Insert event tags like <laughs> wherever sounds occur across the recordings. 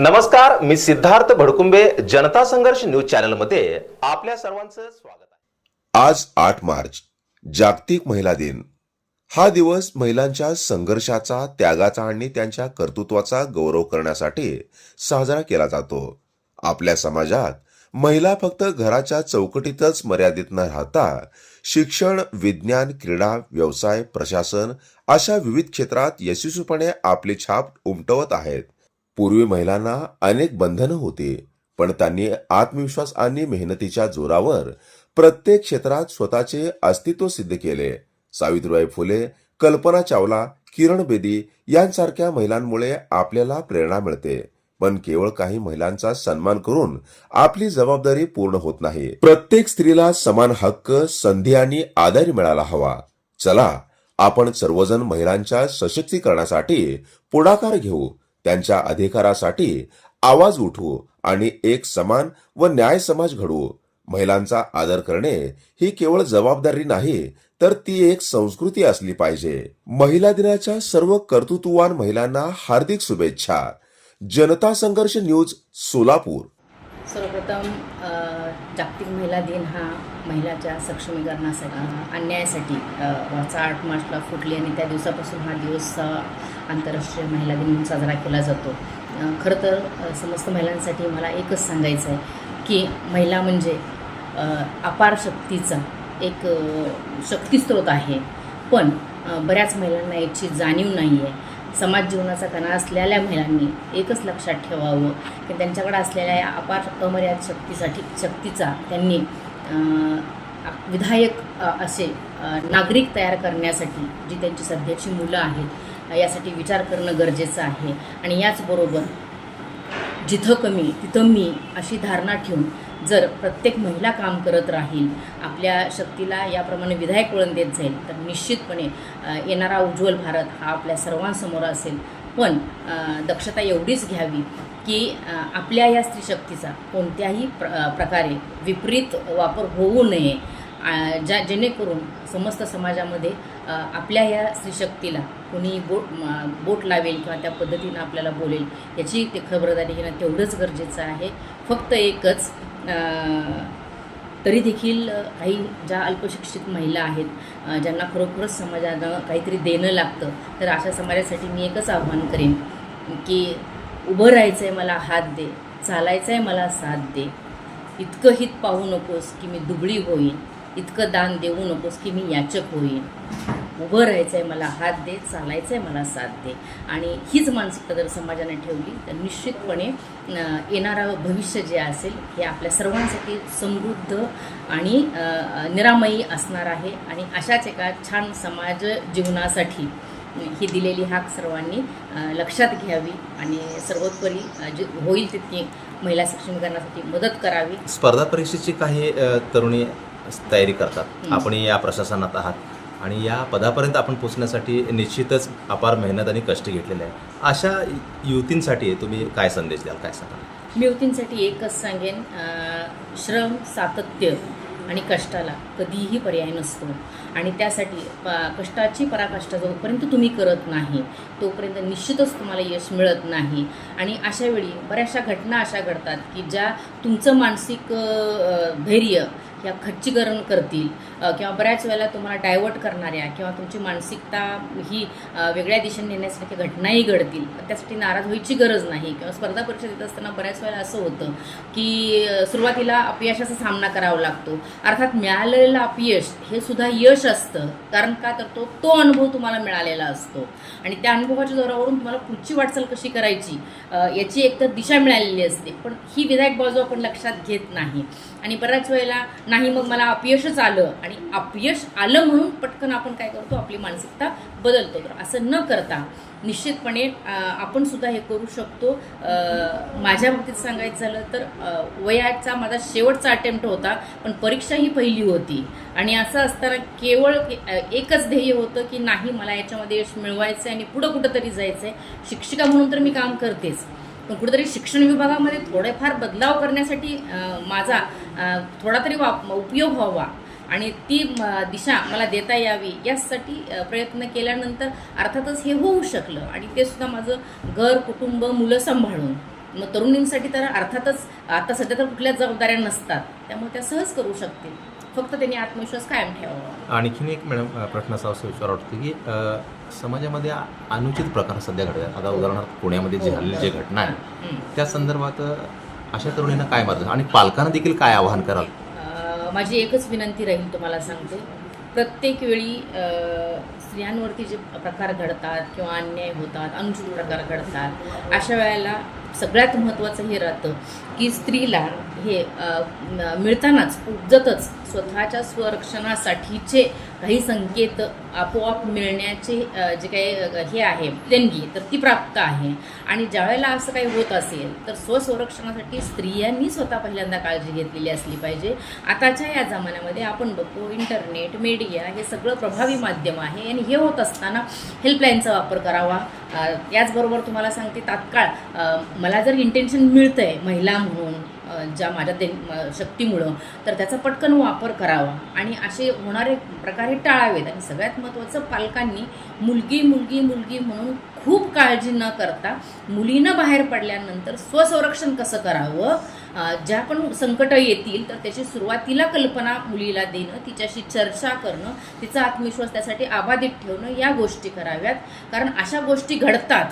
नमस्कार मी सिद्धार्थ भडकुंबे जनता संघर्ष न्यूज चॅनलमध्ये आपल्या सर्वांचं स्वागत आहे. आज आठ मार्च जागतिक महिला दिन. हा दिवस महिलांच्या संघर्षाचा त्यागाचा आणि त्यांच्या कर्तृत्वाचा गौरव करण्यासाठी साजरा केला जातो. आपल्या समाजात महिला फक्त घराच्या चौकटीतच मर्यादित न राहता शिक्षण विज्ञान क्रीडा व्यवसाय प्रशासन अशा विविध क्षेत्रात यशस्वीपणे आपली छाप उमटवत आहेत. पूर्वी महिलांना अनेक बंधनं होती पण त्यांनी आत्मविश्वास आणि मेहनतीच्या जोरावर प्रत्येक क्षेत्रात स्वतःचे अस्तित्व सिद्ध केले. सावित्रीबाई फुले कल्पना चावला किरण बेदी यांसारख्या महिलांमुळे आपल्याला प्रेरणा मिळते. पण केवळ काही महिलांचा सन्मान करून आपली जबाबदारी पूर्ण होत नाही. प्रत्येक स्त्रीला समान हक्क संधी आणि आधार मिळाला हवा. चला आपण सर्वजण महिलांच्या सशक्तीकरणासाठी पुढाकार घेऊ. त्यांच्या अधिकारासाठी आवाज उठवू आणि एक समान व न्याय समाज घडवू. महिलांचा आदर करणे ही केवळ जबाबदारी नाही तर ती एक संस्कृती असली पाहिजे. महिला दिनाच्या सर्व कर्तृत्ववान महिलांना हार्दिक शुभेच्छा. जनता संघर्ष न्यूज सोलापूर. सर्वप्रथम जागतिक महिला दिन हा महिलाच्या सक्षमीकरणासाठी अन्यायासाठी चा आठ मार्चला फुटली आणि त्या दिवसापासून हा दिवस आंतरराष्ट्रीय महिला दिन म्हणून साजरा केला जातो. खरं तर समस्त महिलांसाठी मला एकच सांगायचं आहे की महिला म्हणजे अपार शक्तीचा एक अ, शक्तिस्रोत आहे. पण बऱ्याच महिलांना याची जाणीव नाही आहे समाज जीवनाचा कणा असलेल्या महिलांनी एकच लक्षात ठेवावं की त्यांच्याकडे असलेल्या या अपार अमर्याद शक्तीसाठी शक्तीचा त्यांनी विधायक असे नागरिक तयार करण्यासाठी जी त्यांची सध्याची मुलं आहेत यासाठी विचार करणं गरजेचं आहे. आणि याचबरोबर जिथं कमी तिथं मी अशी धारणा ठेवून जर प्रत्येक महिला काम करत राहील आपल्या शक्तीला याप्रमाणे विधायक वळण देत जाईल तर निश्चितपणे येणारा उज्ज्वल भारत हा आपल्या सर्वांसमोर असेल. पण दक्षता एवढीच घ्यावी की आपल्या या स्त्रीशक्तीचा कोणत्याही प्र प्रकारे विपरीत वापर होऊ नये. ज्या जेणेकरून समस्त समाजामध्ये आपल्या या स्त्रीशक्तीला कोणी बोट बोट लावेल किंवा त्या पद्धतीनं आपल्याला बोलेल याची ते खबरदारी घेणं तेवढंच गरजेचं आहे. फक्त एकच तरी देखील काही ज्या अल्पशिक्षित महिला आहेत ज्यांना खरोखरच समाजानं काहीतरी देणं लागतं तर अशा समाजासाठी मी एकच आव्हान करेन की उभं राहायचं आहे मला हात दे चालायचं आहे मला साथ दे. इतकं हित पाहू नकोस की मी दुबळी होईन. इतकं दान देऊ नकोस की मी याचक होईन. उभं राहायचं आहे मला हात दे चालायचं आहे मला साथ दे. आणि हीच मानसिकता जर समाजाने ठेवली. तर निश्चितपणे येणारं भविष्य जे असेल हे आपल्या सर्वांसाठी समृद्ध आणि निरामयी असणार आहे. आणि अशाच एका छान समाज जीवनासाठी ही दिलेली हाक सर्वांनी लक्षात घ्यावी आणि सर्वोपरी जे होईल तितकी महिला सक्षमीकरणासाठी मदत करावी. स्पर्धा परीक्षेची काही तरुणी तयारी करतात. आपण या प्रशासनात आहात. आणि या पदापर्यंत आपण पोचण्यासाठी निश्चितच अपार मेहनत आणि कष्ट घेतलेले आहे अशा युवतींसाठी तुम्ही काय संदेश द्याल? काय सांगाल? मी युवतींसाठी एकच सांगेन श्रम सातत्य आणि कष्टाला कधीही पर्याय नसतो. आणि त्यासाठी प कष्टाची पराकाष्ठा जोपर्यंत तुम्ही करत नाही तोपर्यंत निश्चितच तुम्हाला यश मिळत नाही. आणि अशा वेळी बऱ्याचशा घटना अशा घडतात की ज्या तुमचं मानसिक धैर्य या खच्चीकरण करतील किंवा बऱ्याच वेळेला तुम्हाला डायवर्ट करणाऱ्या किंवा तुमची मानसिकता ही वेगळ्या दिशेने नेण्यासारख्या घटनाही घडतील. त्यासाठी नाराज व्हायची गरज नाही किंवा स्पर्धा परीक्षा देत असताना बऱ्याच वेळेला असं होतं की सुरुवातीला अपयशाचा सामना करावा लागतो. अर्थात मिळालेलं अपयश हे सुद्धा यश असतं. कारण का तर तो तो अनुभव तुम्हाला मिळालेला असतो. आणि त्या अनुभवाच्या जोरावरून तुम्हाला पुढची वाटचाल कशी करायची याची याची एकतर दिशा मिळालेली असते. पण ही विधायक बाजू आपण लक्षात घेत नाही. आणि बऱ्याच वेळेला नाही मग मला अपयशच आलं. आणि अपयश आलं म्हणून पटकन आपण काय करतो? आपली मानसिकता बदलतो. तर असं न करता निश्चितपणे आपण सुद्धा हे करू शकतो. माझ्या बाबतीत सांगायचं झालं तर वयाचा माझा शेवटचा अटेम्प्ट होता पण परीक्षा ही पहिली होती. आणि असं असताना केवळ एकच ध्येय होतं की नाही मला याच्यामध्ये यश मिळवायचं आहे आणि पुढं कुठंतरी जायचं आहे शिक्षिका म्हणून तर मी काम करतेच. पण कुठेतरी शिक्षण विभागामध्ये थोडेफार बदलाव करण्यासाठी माझा थोडा तरी वाप उपयोग व्हावा. आणि ती दिशा मला देता यावी यासाठी प्रयत्न केल्यानंतर अर्थातच हे होऊ शकलं. आणि ते सुद्धा माझं घर कुटुंब मुलं सांभाळून. मग तरुणींसाठी तर अर्थातच आता सध्या तर कुठल्याच जबाबदाऱ्या नसतात. त्यामुळे त्या सहज करू शकतील. फक्त त्यांनी आत्मविश्वास कायम ठेवावा. आणखीन एक मॅडम प्रश्न असा असं विचार वाटतो की अ, समाजामध्ये आ- अनुचित प्रकार सध्या घडतात आता उदाहरणार्थ पुण्यामध्ये जी हो, हल्ली हो. जी घटना आहे. त्या संदर्भात अ, अशा तरुणींना काय मार्ग आणि पालकांना देखील काय आवाहन कराल? अ, माझी एकच विनंती राहील तुम्हाला सांगते. प्रत्येक वेळी अ, स्त्रियांवरती जे प्रकार घडतात किंवा अन्याय होतात अनुचित प्रकार घडतात अशा वेळेला सगळ्यात महत्त्वाचं हे राहतं की स्त्रीला हे मिळतानाच उपजतच स्वतःच्या स्वरक्षणासाठीचे काही संकेत आपोआप मिळण्याचे जे काही हे आहे देणगी तर ती प्राप्त आहे. आणि ज्यावेळेला असं काही होत असेल तर स्वसंरक्षणासाठी स्त्रियांनी स्वतः पहिल्यांदा काळजी घेतलेली असली पाहिजे. आताच्या या जमान्यामध्ये आपण बघतो इंटरनेट मीडिया हे सगळं प्रभावी माध्यम आहे आणि हे होत असताना हेल्पलाईनचा वापर करावा. याचबरोबर तुम्हाला सांगते तात्काळ मला जर इंटेन्शन मिळतं आहे महिला म्हणून ज्या माझ्या दे शक्तीमुळं तर त्याचा पटकन वापर करावा. आणि असे होणारे प्रकार हे टाळावेत. आणि सगळ्यात महत्त्वाचं पालकांनी मुलगी मुलगी मुलगी म्हणून खूप काळजी न करता मुलीनं बाहेर पडल्यानंतर स्वसंरक्षण कसं करावं? ज्या पण संकटं येतील तर त्याची सुरुवातीला कल्पना मुलीला देणं तिच्याशी चर्चा करणं तिचा आत्मविश्वास त्यासाठी अबाधित ठेवणं या गोष्टी कराव्यात. कारण अशा गोष्टी घडतात.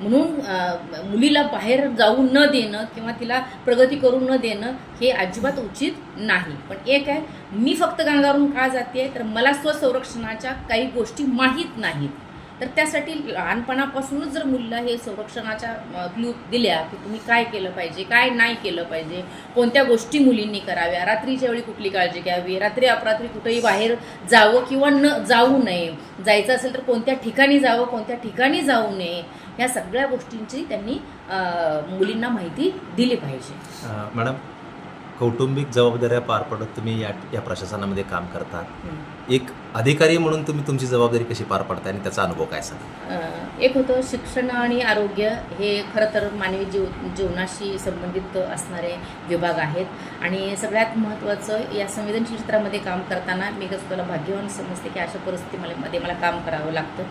म्हणून मुलीला बाहेर जाऊ न देणं किंवा तिला प्रगती करू न देणं हे अजिबात उचित नाही. पण एक आहे मी फक्त गांगारून का जाते तर मला स्वसंरक्षणाच्या काही गोष्टी माहीत नाहीत. तर त्यासाठी लहानपणापासूनच जर मुलीला हे संरक्षणाच्या क्लू दिल्या की तुम्ही काय केलं पाहिजे काय नाही केलं पाहिजे कोणत्या गोष्टी मुलींनी कराव्या रात्रीच्या वेळी कुठली काळजी घ्यावी रात्री अपरात्री कुठेही बाहेर जावं किंवा न जाऊ नये. जायचं असेल तर कोणत्या ठिकाणी जावं कोणत्या ठिकाणी जाऊ नये. ह्या सगळ्या गोष्टींची त्यांनी मुलींना माहिती दिली पाहिजे. मॅडम कौटुंबिक जबाबदाऱ्या पार पडत तुम्ही या या प्रशासनामध्ये काम करता. एक अधिकारी म्हणून तुम्ही तुमची जबाबदारी कशी पार पाडता आणि त्याचा अनुभव काय सांगा एक होतं शिक्षण आणि आरोग्य हे खरं तर मानवी जीव जीवनाशी संबंधित असणारे विभाग आहेत. आणि सगळ्यात महत्त्वाचं या संवेदनशील क्षेत्रामध्ये काम करताना मी स्वतःला भाग्यवान समजते की अशा परिस्थितीमध्ये मला काम करावं लागतं.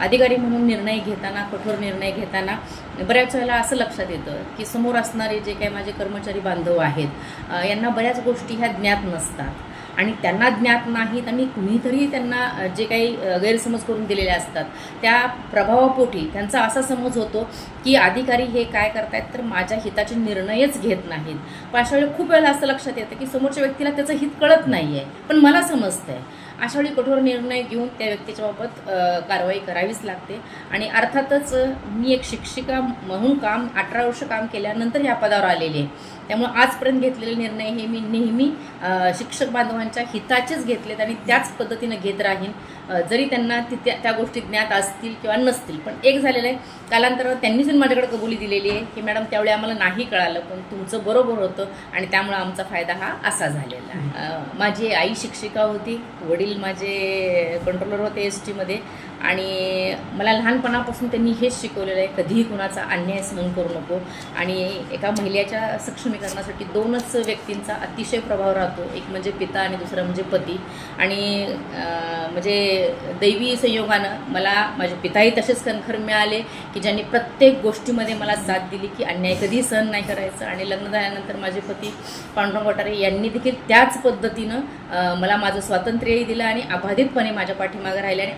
अधिकारी म्हणून निर्णय घेताना कठोर निर्णय घेताना बऱ्याच वेळेला असं लक्षात येतं की समोर असणारे जे काही माझे कर्मचारी बांधव आहेत यांना बऱ्याच गोष्टी ह्या ज्ञात नसतात. आणि त्यांना ज्ञात नाहीत आणि कुणीतरी त्यांना जे काही गैरसमज करून दिलेले असतात त्या प्रभावापोटी त्यांचा असा समज होतो की अधिकारी हे काय करतायत तर माझ्या हिताचे निर्णयच घेत नाहीत. पण अशा वेळी खूप वेळेला असं लक्षात येतं की समोरच्या व्यक्तीला त्याचं हित कळत नाही आहे पण मला समजतंय. अशा वेळी कठोर निर्णय घेऊन त्या व्यक्तीच्या बाबत कारवाई करावीच लागते. आणि अर्थातच मी एक शिक्षिका म्हणून काम अठरा वर्ष काम केल्यानंतर या पदावर आलेली आहे. त्यामुळे आजपर्यंत घेतलेले निर्णय हे मी नेहमी शिक्षक बांधवांच्या हिताचेच घेतलेत आणि त्याच पद्धतीनं घेत राहीन. जरी त्यांना तिथे त्या गोष्टी ज्ञात असतील किंवा नसतील पण एक झालेलं आहे. कालांतर त्यांनीच माझ्याकडे कबुली दिलेली आहे की मॅडम त्यावेळी आम्हाला नाही कळालं पण तुमचं बरोबर होतं आणि त्यामुळे आमचा फायदा हा असा झालेला आहे. माझी आई शिक्षिका होती वडील माझे कंट्रोलर होते एस टीमध्ये आणि मला लहानपणापासून त्यांनी हेच शिकवलेलं आहे कधीही कुणाचा अन्याय सहन करू नको. आणि एका महिलेच्या सक्षमीकरणासाठी दोनच व्यक्तींचा अतिशय प्रभाव राहतो एक म्हणजे पिता आणि दुसरा म्हणजे पती. आणि म्हणजे दैवी संयोगानं मला माझे पिताही तसेच कणखर मिळाले की ज्यांनी प्रत्येक गोष्टीमध्ये मला साथ दिली की अन्याय कधी सहन नाही करायचं. आणि लग्न झाल्यानंतर माझे पती पांडुरंग वटारे यांनी देखील त्याच पद्धतीनं मला माझं स्वातंत्र्यही दिलं आणि अबाधितपणे माझ्या पाठीमागे राहिले. आणि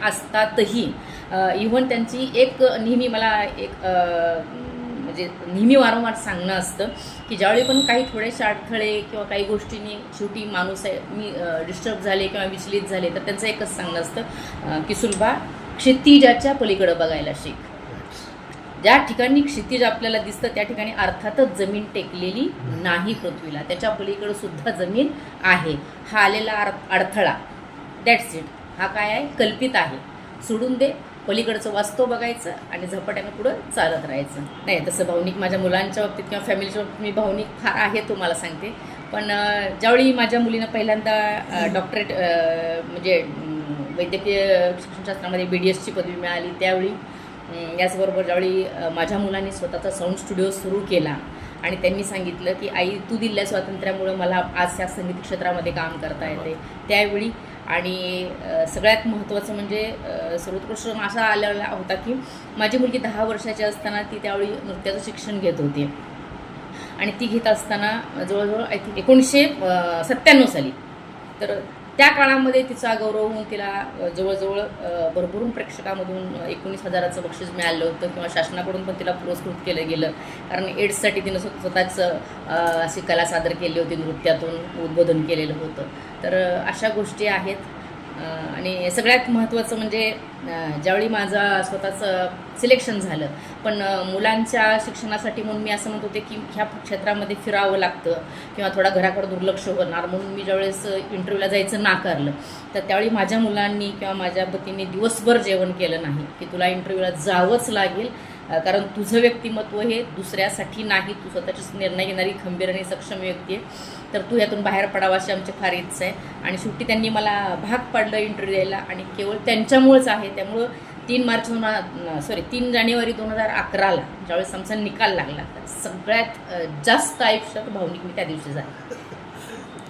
असतातही इव्हन त्यांची एक नेहमी मला एक म्हणजे नेहमी वारंवार सांगणं असतं की ज्यावेळी पण काही थोडेसे अडथळे किंवा काही गोष्टींनी शेवटी माणूस आहे मी डिस्टर्ब झाले किंवा विचलित झाले तर त्यांचं एकच सांगणं असतं की सुलभा क्षितिजाच्या पलीकडं बघायला शिक. ज्या ठिकाणी क्षितिज आपल्याला दिसतं त्या ठिकाणी अर्थातच जमीन टेकलेली नाही पृथ्वीला. त्याच्या पलीकडं सुद्धा जमीन आहे. हा आलेला अडथळा. दॅट्स इट हा काय आहे? कल्पित आहे. सोडून दे. पलीकडचं वास्तव बघायचं आणि झपाट्यानं पुढं चालत राहायचं. नाही तसं भावनिक माझ्या मुलांच्या बाबतीत किंवा फॅमिलीच्या बाबतीत मी भावनिक फार आहे तुम्हाला सांगते. पण ज्यावेळी माझ्या मुलीनं पहिल्यांदा डॉक्टरेट म्हणजे वैद्यकीय शिक्षणशास्त्रामध्ये बी डी एसची पदवी मिळाली त्यावेळी याचबरोबर ज्यावेळी माझ्या मुलांनी स्वतःचा साऊंड स्टुडिओ सुरू केला आणि त्यांनी सांगितलं की आई तू दिलेल्या स्वातंत्र्यामुळं मला आज या संगीत क्षेत्रामध्ये काम करता येते. त्यावेळी आणि सगळ्यात महत्त्वाचं म्हणजे सर्वोत्कृष्ट असा आलेला होता की माझी मुलगी दहा वर्षाची असताना ती त्यावेळी नृत्याचं शिक्षण घेत होती. आणि ती घेत असताना जवळजवळ आय थिंक एकोणीसशे सत्त्याण्णव साली. तर त्या काळामध्ये तिचा गौरव होऊन तिला जवळजवळ भरभरून प्रेक्षकामधून एकोणीस हजाराचं बक्षीस मिळालं होतं किंवा शासनाकडून पण तिला पुरस्कृत केलं गेलं. कारण एड्ससाठी तिनं स्वतःच अशी कला सादर केली होती नृत्यातून उद्बोधन केलेलं होतं. तर अशा गोष्टी आहेत. आणि सगळ्यात महत्त्वाचं म्हणजे ज्यावेळी माझं स्वतःचं सिलेक्शन झालं पण मुलांच्या शिक्षणासाठी म्हणून मी असं म्हणत होते की ह्या क्षेत्रामध्ये फिरावं लागतं किंवा थोडा घराकडे दुर्लक्ष होणार. म्हणून मी ज्यावेळेस इंटरव्ह्यूला जायचं नाकारलं तर त्यावेळी माझ्या मुलांनी किंवा माझ्या पतीने दिवसभर जेवण केलं नाही की तुला इंटरव्ह्यूला जावंच लागेल. कारण तुझं व्यक्तिमत्व हे दुसऱ्यासाठी नाही. तू स्वतःचेच निर्णय घेणारी खंबीर आणि सक्षम व्यक्ती आहे. तर तू यातून बाहेर पडावा अशी आमची फार इच्छा आहे. आणि शेवटी त्यांनी मला भाग पाडलं इंटरव्ह्यू द्यायला. आणि केवळ त्यांच्यामुळंच आहे. त्यामुळं तीन मार्च दोन सॉरी तीन जानेवारी दोन हजार अकराला ज्यावेळेस आमचा निकाल लागला तर सगळ्यात जास्त आयुष्यात भावनिक मी त्या दिवशी झाले.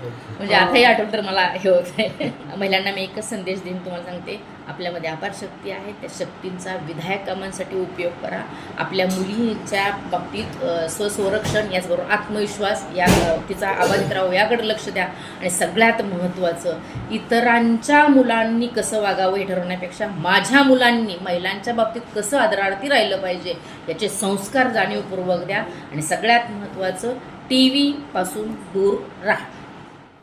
म्हणजे आताही आठवलं तर मला हे होत आहे <laughs> महिलांना मी एकच संदेश देईन तुम्हाला सांगते. आपल्यामध्ये अपार शक्ती आहे. त्या शक्तींचा विधायक कामांसाठी उपयोग करा. आपल्या मुलीच्या बाबतीत स्वसंरक्षण याचबरोबर आत्मविश्वास या तिचा आबाधित राहावं याकडे लक्ष द्या. आणि सगळ्यात महत्त्वाचं इतरांच्या मुलांनी कसं वागावं हे ठरवण्यापेक्षा माझ्या मुलांनी महिलांच्या बाबतीत कसं आदरार्थी राहिलं पाहिजे याचे संस्कार जाणीवपूर्वक द्या. आणि सगळ्यात महत्त्वाचं टी व्हीपासून दूर राहा.